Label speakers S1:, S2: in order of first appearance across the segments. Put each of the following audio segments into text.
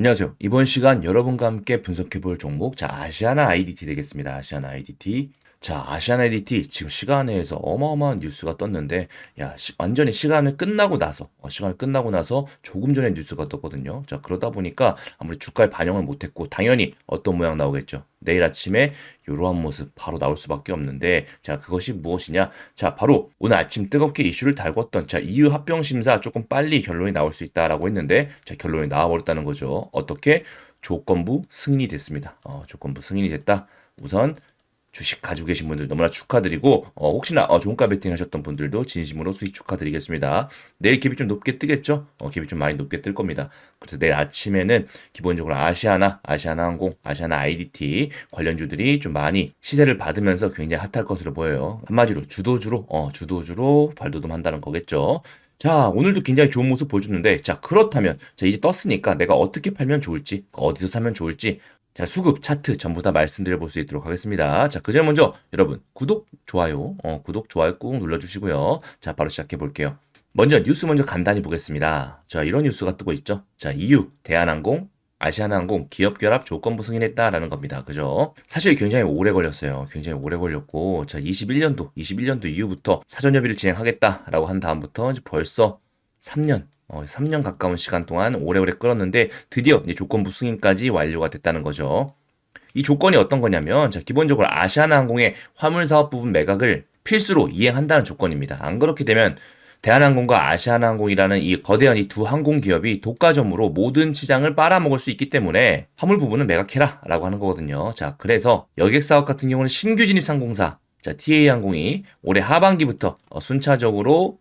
S1: 안녕하세요. 이번 시간 여러분과 함께 분석해 볼 종목, 자, 아시아나 IDT 되겠습니다. 아시아나 IDT. 자, 아시아나 IDT 지금 시간에서 어마어마한 뉴스가 떴는데, 야, 시- 완전히 시간을 끝나고 나서, 어, 시간을 끝나고 나서 조금 전에 뉴스가 떴거든요. 자, 그러다 보니까 아무리 주가에 반영을 못했고, 당연히 어떤 모양 나오겠죠. 내일 아침에 이러한 모습 바로 나올 수밖에 없는데, 자, 그것이 무엇이냐? 자, 바로 오늘 아침 뜨겁게 이슈를 달궜던, 자, EU 합병 심사 조금 빨리 결론이 나올 수 있다라고 했는데, 자, 결론이 나와버렸다는 거죠. 어떻게? 조건부 승인이 됐습니다. 어, 조건부 승인이 됐다. 우선 주식 가지고 계신 분들 너무나 축하드리고 어, 혹시나 어, 종가 베팅 하셨던 분들도 진심으로 수익 축하드리겠습니다. 내일 갭이 좀 높게 뜨겠죠? 어, 갭이 좀 많이 높게 뜰 겁니다. 그래서 내일 아침에는 기본적으로 아시아나, 아시아나항공, 아시아나 IDT 관련주들이 좀 많이 시세를 받으면서 굉장히 핫할 것으로 보여요. 한마디로 주도주로 어, 주도주로 발돋움한다는 거겠죠. 자, 오늘도 굉장히 좋은 모습 보여줬는데, 자, 그렇다면, 자, 이제 떴으니까 내가 어떻게 팔면 좋을지, 어디서 사면 좋을지, 자, 수급, 차트 전부 다 말씀드려 볼 수 있도록 하겠습니다. 자, 그 전에 먼저 여러분, 구독, 좋아요, 어, 구독, 좋아요 꾹 눌러주시고요. 자, 바로 시작해 볼게요. 먼저 뉴스 먼저 간단히 보겠습니다. 자, 이런 뉴스가 뜨고 있죠. 자, EU, 대한항공, 아시아나항공 기업 결합 조건부 승인했다라는 겁니다. 그죠? 사실 굉장히 오래 걸렸어요. 굉장히 오래 걸렸고, 자, 21년도, 21년도 이후부터 사전 협의를 진행하겠다라고 한 다음부터 이제 벌써 3년, 어, 3년 가까운 시간 동안 오래오래 끌었는데 드디어 이제 조건부 승인까지 완료가 됐다는 거죠. 이 조건이 어떤 거냐면, 자, 기본적으로 아시아나 항공의 화물 사업 부분 매각을 필수로 이행한다는 조건입니다. 안 그렇게 되면 대한항공과 아시아나항공이라는 이 거대한 이 두 항공 기업이 독과점으로 모든 시장을 빨아먹을 수 있기 때문에 화물 부분은 매각해라 라고 하는 거거든요. 자, 그래서 여객 사업 같은 경우는 신규 진입 상공사, 자, TA항공이 올해 하반기부터 어, 순차적으로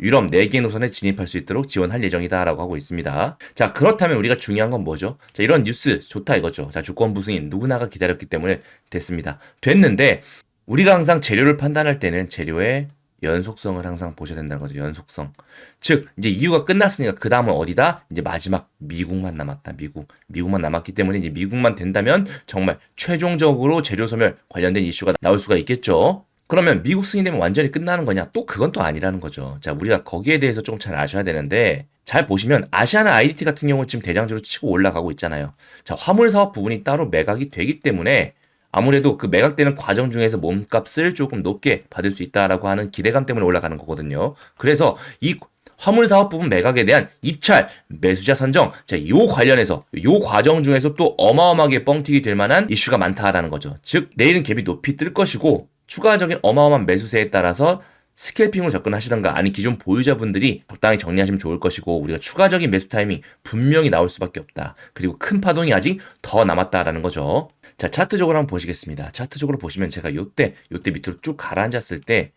S1: 유럽 4개 노선에 진입할 수 있도록 지원할 예정이다라고 하고 있습니다. 자, 그렇다면 우리가 중요한 건 뭐죠? 자, 이런 뉴스 좋다 이거죠. 자, 주권 부 승인 누구나가 기다렸기 때문에 됐습니다. 됐는데 우리가 항상 재료를 판단할 때는 재료의 연속성을 항상 보셔야 된다는 거죠. 연속성. 즉, 이제 이유가 끝났으니까 그 다음은 어디다? 이제 마지막 미국만 남았다. 미국. 미국만 남았기 때문에 이제 미국만 된다면 정말 최종적으로 재료 소멸 관련된 이슈가 나올 수가 있겠죠. 그러면 미국 승인되면 완전히 끝나는 거냐? 또 그건 또 아니라는 거죠. 자, 우리가 거기에 대해서 좀잘 아셔야 되는데, 잘 보시면 아시아나 IDT 같은 경우는 지금 대장주로 치고 올라가고 있잖아요. 자, 화물 사업 부분이 따로 매각이 되기 때문에 아무래도 그 매각되는 과정 중에서 몸값을 조금 높게 받을 수 있다라고 하는 기대감 때문에 올라가는 거거든요. 그래서 이 화물 사업 부분 매각에 대한 입찰, 매수자 선정, 자, 요 관련해서 요 과정 중에서 또 어마어마하게 뻥튀기 될 만한 이슈가 많다라는 거죠. 즉, 내일은 갭이 높이 뜰 것이고 추가적인 어마어마한 매수세에 따라서 스캘핑으로 접근하시던가 아니 기존 보유자분들이 적당히 정리하시면 좋을 것이고 우리가 추가적인 매수 타이밍 분명히 나올 수밖에 없다. 그리고 큰 파동이 아직 더 남았다라는 거죠. 자 차트적으로 한번 보시겠습니다. 차트적으로 보시면 제가 요때 요때 밑으로 쭉 가라앉았을 때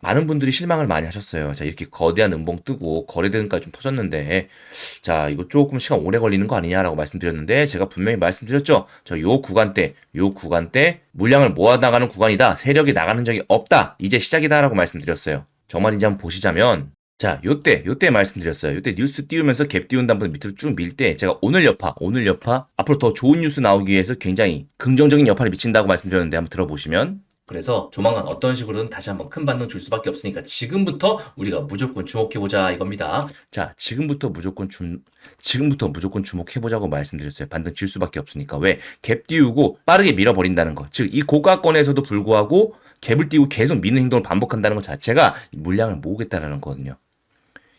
S1: 많은 분들이 실망을 많이 하셨어요. 자, 이렇게 거대한 음봉 뜨고 거래대금까지 좀 터졌는데, 자, 이거 조금 시간 오래 걸리는 거 아니냐라고 말씀드렸는데, 제가 분명히 말씀드렸죠. 저 요 구간대, 요 구간대 물량을 모아나가는 구간이다. 세력이 나가는 적이 없다. 이제 시작이다라고 말씀드렸어요. 정말인지 한번 보시자면, 자, 요때, 요때 말씀드렸어요. 요때 뉴스 띄우면서 갭 띄운 다음부터 밑으로 쭉 밀 때, 제가 오늘 여파, 오늘 여파, 앞으로 더 좋은 뉴스 나오기 위해서 굉장히 긍정적인 여파를 미친다고 말씀드렸는데, 한번 들어보시면, 그래서 조만간 어떤 식으로든 다시 한번 큰 반등 줄 수밖에 없으니까 지금부터 우리가 무조건 주목해보자 이겁니다. 자, 지금부터 무조건 주, 지금부터 무조건 주목해보자고 말씀드렸어요. 반등 줄 수밖에 없으니까. 왜? 갭 띄우고 빠르게 밀어버린다는 거. 즉, 이 고가권에서도 불구하고 갭을 띄우고 계속 미는 행동을 반복한다는 것 자체가 물량을 모으겠다는 거거든요.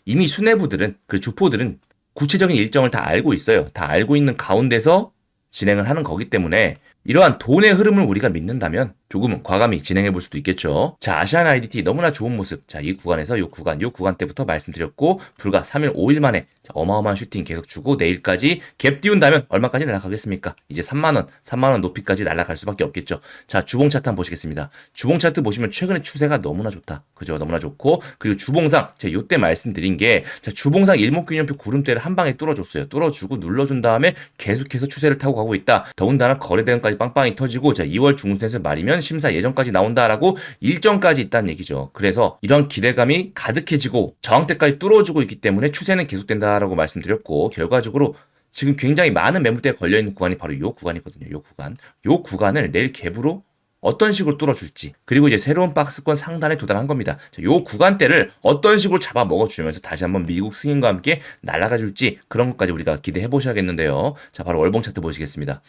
S1: 이미 수뇌부들은, 그 주포들은 구체적인 일정을 다 알고 있어요. 다 알고 있는 가운데서 진행을 하는 거기 때문에 이러한 돈의 흐름을 우리가 믿는다면 조금은 과감히 진행해 볼 수도 있겠죠. 자, 아시안 IDT 너무나 좋은 모습. 자, 이 구간에서 이 구간, 이 구간 때부터 말씀드렸고 불과 3일, 5일 만에 자, 어마어마한 슈팅 계속 주고 내일까지 갭 띄운다면 얼마까지 날아가겠습니까? 이제 3만 원, 3만 원 높이까지 날아갈 수밖에 없겠죠. 자, 주봉 차트 한번 보시겠습니다. 주봉 차트 보시면 최근에 추세가 너무나 좋다. 그죠? 너무나 좋고 그리고 주봉상 제가 요때 말씀드린 게 자, 주봉상 일목균형표 구름대를 한 방에 뚫어줬어요. 뚫어주고 눌러준 다음에 계속해서 추세를 타고 가고 있다. 더군다나 거래대금까지 빵빵히 터지고 자, 2월 중순에서 말이면 심사 예정까지 나온다라고 일정까지 있다는 얘기죠. 그래서 이런 기대감이 가득해지고 저항대까지 뚫어주고 있기 때문에 추세는 계속된다라고 말씀드렸고 결과적으로 지금 굉장히 많은 매물대에 걸려있는 구간이 바로 이 구간이거든요. 이 구간. 이 구간을 내일 갭으로 어떤 식으로 뚫어줄지 그리고 이제 새로운 박스권 상단에 도달한 겁니다. 자, 요 구간대를 어떤 식으로 잡아 먹어주면서 다시 한번 미국 승인과 함께 날아가 줄지 그런 것까지 우리가 기대해 보셔야겠는데요. 자 바로 월봉 차트 보시겠습니다.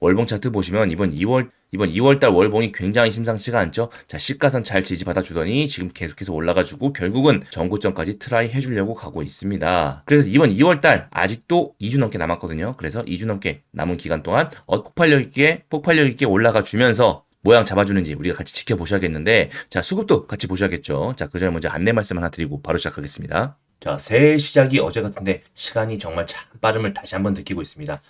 S1: 월봉 차트 보시면 이번 2월 이번 2월달 월봉이 굉장히 심상치가 않죠. 자 시가선 잘 지지받아 주더니 지금 계속해서 올라가지고 결국은 전고점까지 트라이 해주려고 가고 있습니다. 그래서 이번 2월달 아직도 2주 넘게 남았거든요. 그래서 2주 넘게 남은 기간 동안 어, 폭발력 있게 폭발력 있게 올라가 주면서 모양 잡아주는지 우리가 같이 지켜보셔야겠는데 자 수급도 같이 보셔야겠죠. 자 그 전에 먼저 안내 말씀 하나 드리고 바로 시작하겠습니다. 자 새해 시작이 어제 같은데 시간이 정말 참 빠름을 다시 한번 느끼고 있습니다.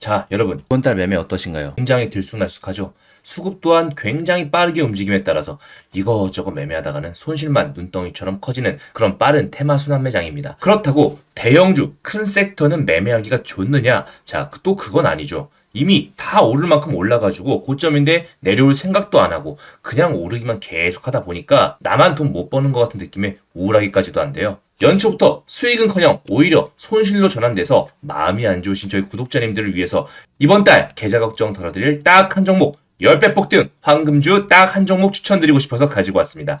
S1: 자, 여러분, 이번 달 매매 어떠신가요? 굉장히 들쑥날쑥하죠? 수급 또한 굉장히 빠르게 움직임에 따라서 이거저거 매매하다가는 손실만 눈덩이처럼 커지는 그런 빠른 테마 순환 매장입니다. 그렇다고 대형주, 큰 섹터는 매매하기가 좋느냐? 자, 또 그건 아니죠. 이미 다 오를 만큼 올라가지고 고점인데 내려올 생각도 안 하고 그냥 오르기만 계속 하다 보니까 나만 돈 못 버는 것 같은 느낌에 우울하기까지도 한데요. 연초부터 수익은커녕 오히려 손실로 전환돼서 마음이 안 좋으신 저희 구독자님들을 위해서 이번 달 계좌 걱정 덜어드릴 딱 한 종목 10배 폭등 황금주 딱 한 종목 추천드리고 싶어서 가지고 왔습니다.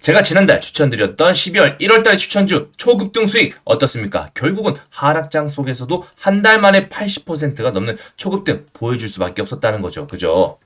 S1: 제가 지난달 추천드렸던 12월 1월달 추천주 초급등 수익 어떻습니까? 결국은 하락장 속에서도 한 달 만에 80%가 넘는 초급등 보여줄 수밖에 없었다는 거죠. 그죠?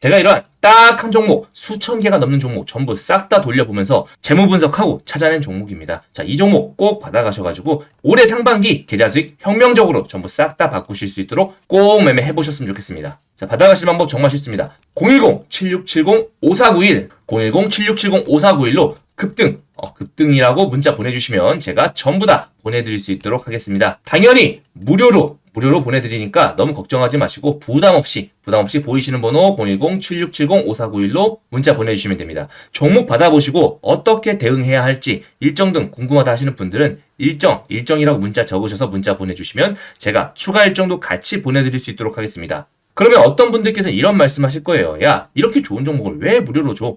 S1: 제가 이러한 딱 한 종목, 수천 개가 넘는 종목 전부 싹 다 돌려보면서 재무 분석하고 찾아낸 종목입니다. 자, 이 종목 꼭 받아가셔가지고 올해 상반기 계좌 수익 혁명적으로 전부 싹 다 바꾸실 수 있도록 꼭 매매해 보셨으면 좋겠습니다. 자, 받아가실 방법 정말 쉽습니다. 010-7670-5491, 010-7670-5491로 급등, 어, 급등이라고 문자 보내주시면 제가 전부 다 보내드릴 수 있도록 하겠습니다. 당연히 무료로 무료로 보내드리니까 너무 걱정하지 마시고 부담 없이 부담 없이 보이시는 번호 010-7670-5491로 문자 보내주시면 됩니다. 종목 받아보시고 어떻게 대응해야 할지 일정 등 궁금하다 하시는 분들은 일정 일정이라고 문자 적으셔서 문자 보내주시면 제가 추가 일정도 같이 보내드릴 수 있도록 하겠습니다. 그러면 어떤 분들께서 이런 말씀하실 거예요. 야 이렇게 좋은 종목을 왜 무료로 줘?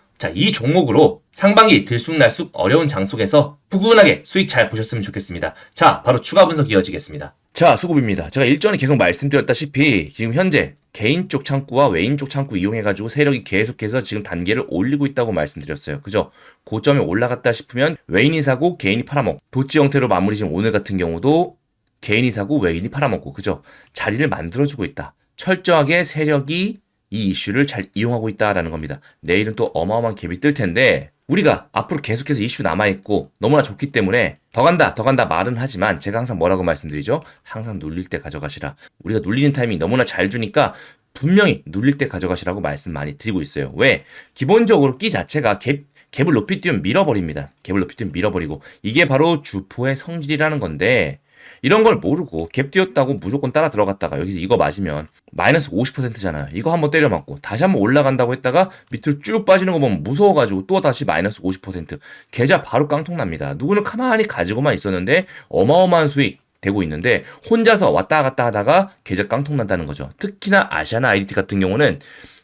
S1: 자, 이 종목으로 상반기 들쑥날쑥 어려운 장 속에서 푸근하게 수익 잘 보셨으면 좋겠습니다. 자, 바로 추가 분석 이어지겠습니다. 자, 수급입니다. 제가 일전에 계속 말씀드렸다시피 지금 현재 개인 쪽 창구와 외인 쪽 창구 이용해가지고 세력이 계속해서 지금 단계를 올리고 있다고 말씀드렸어요. 그죠? 고점에 올라갔다 싶으면 외인이 사고 개인이 팔아먹고 도치 형태로 마무리 지금 오늘 같은 경우도 개인이 사고 외인이 팔아먹고 그죠? 자리를 만들어주고 있다. 철저하게 세력이 이 이슈를 잘 이용하고 있다라는 겁니다. 내일은 또 어마어마한 갭이 뜰 텐데 우리가 앞으로 계속해서 이슈 남아있고 너무나 좋기 때문에 더 간다 더 간다 말은 하지만 제가 항상 뭐라고 말씀드리죠? 항상 눌릴 때 가져가시라. 우리가 눌리는 타이밍 너무나 잘 주니까 분명히 눌릴 때 가져가시라고 말씀 많이 드리고 있어요. 왜? 기본적으로 끼 자체가 갭 갭을 높이 뛰면 밀어버립니다. 갭을 높이 뛰면 밀어버리고 이게 바로 주포의 성질이라는 건데 이런 걸 모르고 갭 뛰었다고 무조건 따라 들어갔다가 여기서 이거 맞으면 마이너스 50%잖아요. 이거 한번 때려 맞고 다시 한번 올라간다고 했다가 밑으로 쭉 빠지는 거 보면 무서워가지고 또 다시 마이너스 50% 계좌 바로 깡통 납니다. 누구는 가만히 가지고만 있었는데 어마어마한 수익 되고 있는데 혼자서 왔다 갔다 하다가 계좌 깡통 난다는 거죠. 특히나 아시아나 아이디티 같은 경우는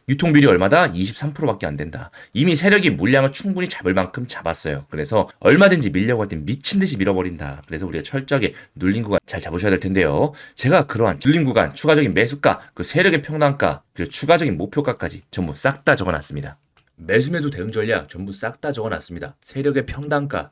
S1: 유통비율이 얼마다? 23%밖에 안 된다. 이미 세력이 물량을 충분히 잡을 만큼 잡았어요. 그래서 얼마든지 밀려고 할땐 미친 듯이 밀어버린다. 그래서 우리가 철저하게 눌린 구간 잘 잡으셔야 될 텐데요. 제가 그러한 눌린 구간, 추가적인 매수가, 그 세력의 평단가, 그리고 추가적인 목표가까지 전부 싹 다 적어놨습니다. 매수매도 대응 전략 전부 싹 다 적어놨습니다. 세력의 평단가,